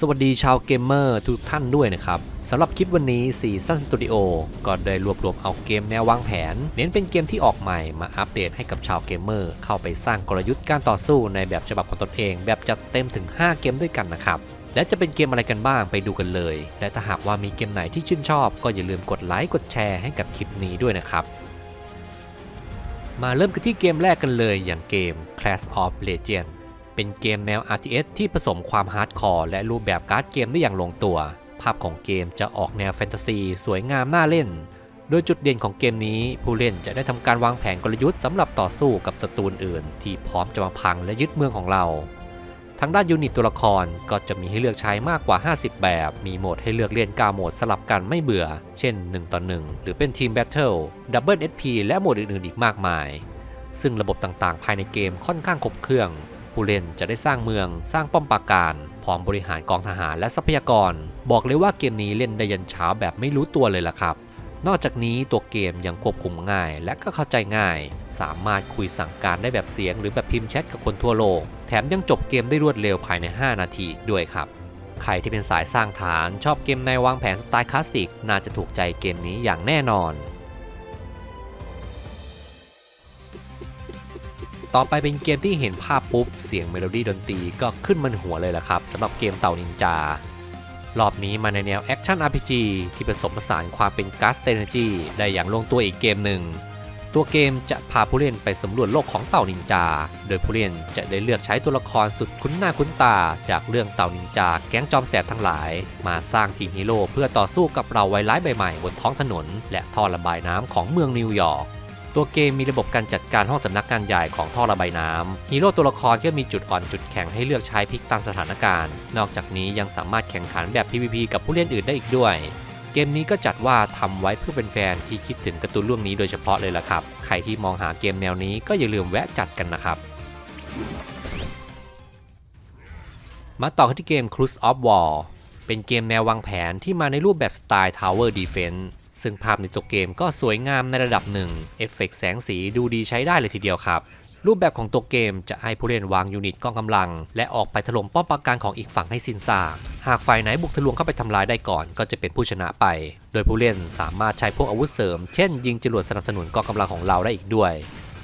สวัสดีชาวเกมเมอร์ทุกท่านด้วยนะครับสำหรับคลิปวันนี้ซีซั่นสตูดิโอก็ได้รวบรวมเอาเกมแนววางแผน เน้นเป็นเกมที่ออกใหม่มาอัปเดตให้กับชาวเกมเมอร์ เข้าไปสร้างกลยุทธ์การต่อสู้ในแบบฉบับของตนเอง แบบจัดเต็มถึง 5 เกมด้วยกันนะครับ และจะเป็นเกมอะไรกันบ้างไปดูกันเลย และถ้าหากว่ามีเกมไหนที่ชื่นชอบ ก็อย่าลืมกดไลค์กดแชร์ให้กับคลิปนี้ด้วยนะครับมาเริ่มกันที่เกมแรกกันเลยอย่างเกม Clash of Legends เป็นเกมแนว RTS ที่ผสมความฮาร์ดคอร์และรูปแบบการ์ดเกมได้อย่างลงตัว ภาพของเกมจะออกแนวแฟนตาซีสวยงามน่าเล่น โดยจุดเด่นของเกมนี้ผู้เล่นจะได้ทำการวางแผนกลยุทธ์สำหรับต่อสู้กับศัตรูอื่น ที่พร้อมจะมาพังและยึดเมืองของเราทางด้านยูนิตตัวละครก็จะมีให้เลือกใช้มากกว่า 50 แบบ มีโหมดให้เลือกเล่น9โหมดสลับกันไม่เบื่อ เช่น 1 ต่อ 1 หรือเป็นทีมแบทเทิลดับเบิล SP และโหมดอื่นๆ อีกมากมาย ซึ่งระบบต่างๆ ภายในเกมค่อนข้างครบเครื่อง ผู้เล่นจะได้สร้างเมือง สร้างป้อมปราการ พร้อมบริหารกองทหารและทรัพยากร บอกเลยว่าเกมนี้เล่นได้ยันเช้าแบบไม่รู้ตัวเลยล่ะครับ นอกจากนี้ตัวเกมยังควบคุมง่ายและก็เข้าใจง่าย สามารถคุยสั่งการได้แบบเสียง หรือแบบพิมพ์แชทกับคนทั่วโลก แถมยังจบเกมได้รวดเร็วภายใน 5 นาทีด้วยครับใครที่เป็นสายสร้างฐานชอบเกมในวางแผนสไตล์คลาสสิกน่าจะถูกใจเกมนี้อย่างแน่นอน ต่อไปเป็นเกมที่เห็นภาพปุ๊บ เสียงเมโลดี้ดนตรีก็ขึ้นมันหัวเลยล่ะครับสำหรับเกมเต่านินจารอบนี้มาในแนวแอคชั่น RPG ที่ผสมผสานความเป็นการ์ดเ r นจีได้อย่างลงตัวอีกเกมหนึ่ง ตัวเกมจะพาผู้เล่นไปสำรวจโลกของเต่านินจา โดยผู้เล่นจะได้เลือกใช้ตัวละครสุดคุ้นหน้าคุ้นตา จากเรื่องเต่านินจาแก๊งจอมแสบทั้งหลาย มาสร้างทีมฮีโร่เพื่อต่อสู้กับเราไวร้ายใบใหม่บนท้องถนน และท่อระบายน้ำของเมืองนิวยอร์ก ตัวเกมมีระบบการจัดการห้องสำนักงานใหญ่ของท่อระบายน้ำฮีโร่ตัวละครก็มีจุดอ่อนจุดแข็งให้เลือกใช้พลิกตามสถานการณ์ นอกจากนี้ยังสามารถแข่งขันแบบ PVP กับผู้เล่นอื่นได้อีกด้วยเกมนี้ก็จัดว่าทำไว้เพื่อเป็นแฟนๆที่คิดถึงการ์ตูนเรื่องนี้โดยเฉพาะเลยล่ะครับ ใครที่มองหาเกมแนวนี้ก็อย่าลืมแวะจัดกันนะครับ มาต่อกันที่เกม Cruise of War เป็นเกมแนววางแผนที่มาในรูปแบบสไตล์ Tower Defense ซึ่งภาพในตัวเกมก็สวยงามในระดับหนึ่ง เอฟเฟกต์แสงสีดูดีใช้ได้เลยทีเดียวครับ รูปแบบของตัวเกมจะให้ผู้เล่นวางยูนิตกองกำลัง และออกไปถล่มป้อมปราการของอีกฝั่งให้สิ้นซากหากฝ่ายไหนบุกทะลวงเข้าไปทำลายได้ก่อน ก็จะเป็นผู้ชนะไป โดยผู้เล่นสามารถใช้พวกอาวุธเสริม เช่น ยิงจรวดสนับสนุนกองกำลังของเราได้อีกด้วย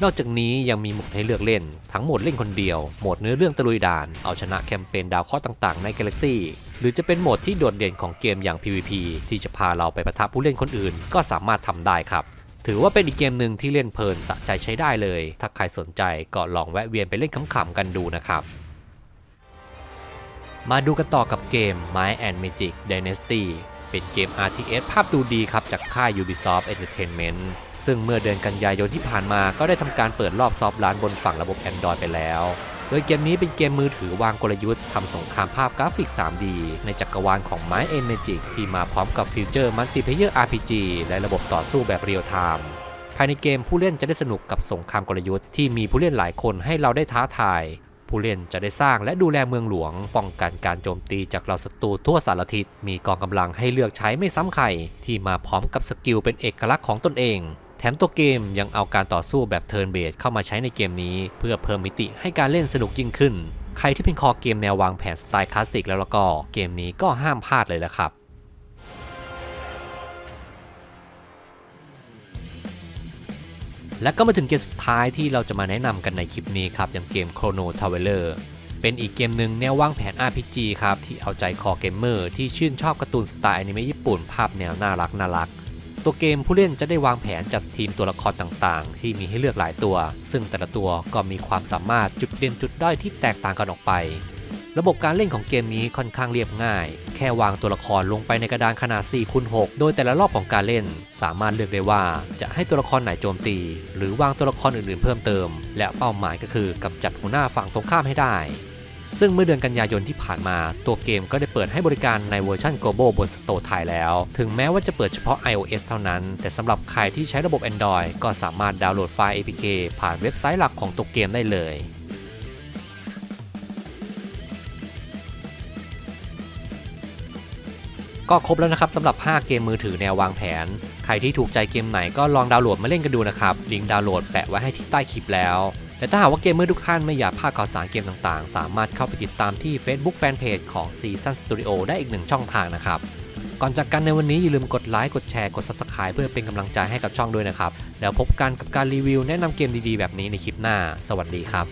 นอกจากนี้ยังมีโหมดให้เลือกเล่น ทั้งโหมดเล่นคนเดียว โหมดเนื้อเรื่องตะลุยด่าน เอาชนะแคมเปญดาวเคราะห์ต่างๆ ในกาแล็กซี่ หรือจะเป็นโหมดที่โดดเด่นของเกมอย่าง PVP ที่จะพาเราไปปะทะผู้เล่นคนอื่น ก็สามารถทำได้ครับถือว่าเป็นอีกเกมหนึ่งที่เล่นเพลินสะใจใช้ได้เลย ถ้าใครสนใจก็ลองแวะเวียนไปเล่นขำๆกันดูนะครับ มาดูกันต่อกับเกม My and Magic Dynasty เป็นเกม RTS ภาพดูดีครับจากค่าย Ubisoft Entertainment ซึ่งเมื่อเดือนกันยายนที่ผ่านมาก็ได้ทำการเปิดรอบซอฟต์ร้านบนฝั่งระบบ Android ไปแล้ว โดยเกมนี้เป็นเกมมือถือวางกลยุทธ์ทำสงครามภาพกราฟิก 3D ในจักรวาลของ My and Magic ที่มาพร้อมกับฟิวเจอร์มัลติเพเยอร์ RPG และระบบต่อสู้แบบเรียลไทม์ภายในเกมผู้เล่นจะได้สนุกกับสงครามกลยุทธ์ที่มีผู้เล่นหลายคนให้เราได้ท้าทาย ผู้เล่นจะได้สร้างและดูแลเมืองหลวง ป้องกันการโจมตีจากเหล่าศัตรูทั่วสารทิศมีกองกำลังให้เลือกใช้ไม่ซ้ำใครที่มาพร้อมกับสกิลเป็นเอกลักษณ์ของตนเอง แถมตัวเกมยังเอาการต่อสู้แบบเทิร์นเบสเข้ามาใช้ในเกมนี้ เพื่อเพิ่มมิติให้การเล่นสนุกยิ่งขึ้น ใครที่เป็นคอเกมแนววางแผนสไตล์คลาสสิกแล้วแล้วก็เกมนี้ก็ห้ามพลาดเลยละครับและก็มาถึงเกมสุดท้ายที่เราจะมาแนะนำกันในคลิปนี้ครับอย่างเกม Chrono Traveler เป็นอีกเกมหนึ่งแนววางแผน RPG ครับ ที่เอาใจคอเกมเมอร์ที่ชื่นชอบการ์ตูนสไตล์อนิเมะญี่ปุ่นภาพแนวน่ารักน่ารัก ตัวเกมผู้เล่นจะได้วางแผนจัดทีมตัวละครต่างๆ ที่มีให้เลือกหลายตัว ซึ่งแต่ละตัวก็มีความสามารถจุดเด่นจุดด้อยที่แตกต่างกันออกไป ระบบการเล่นของเกมนี้ค่อนข้างเรียบง่าย แค่วางตัวละครลงไปในกระดานขนาด4คูณ6โดยแต่ละรอบของการเล่น สามารถเลือกได้ว่าจะให้ตัวละครไหนโจมตี หรือวางตัวละครอื่นๆ เพิ่มเติม และเป้าหมายก็คือกำจัดหัวหน้าฝั่งตรงข้ามให้ได้ ซึ่งเมื่อเดือนกันยายนที่ผ่านมา ตัวเกมก็ได้เปิดให้บริการในเวอร์ชัน global บนสโตร์ไทยแล้ว ถึงแม้ว่าจะเปิดเฉพาะ iOS เท่านั้น แต่สำหรับใครที่ใช้ระบบ Android ก็สามารถดาวน์โหลดไฟล์ APK ผ่านเว็บไซต์หลักของตัวเกมได้เลยก็ครบแล้วนะครับสำหรับ 5 เกมมือถือแนววางแผน ใครที่ถูกใจเกมไหนก็ลองดาวน์โหลดมาเล่นกันดูนะครับ ลิงก์ดาวน์โหลดแปะไว้ให้ที่ใต้คลิปแล้ว แต่ถ้าหากว่าเกมเมอร์ทุกท่านไม่อยากพลาดข่าวสารเกมต่างๆ สามารถเข้าไปติดตามที่ Facebook Fanpage ของ Season Studio ได้อีกหนึ่งช่องทางนะครับ ก่อนจากกันในวันนี้อย่าลืมกดไลค์กดแชร์กด Subscribe เพื่อเป็นกำลังใจให้กับช่องด้วยนะครับ แล้วพบกันกับการรีวิวแนะนำเกมดีๆ แบบนี้ในคลิปหน้า สวัสดีครับ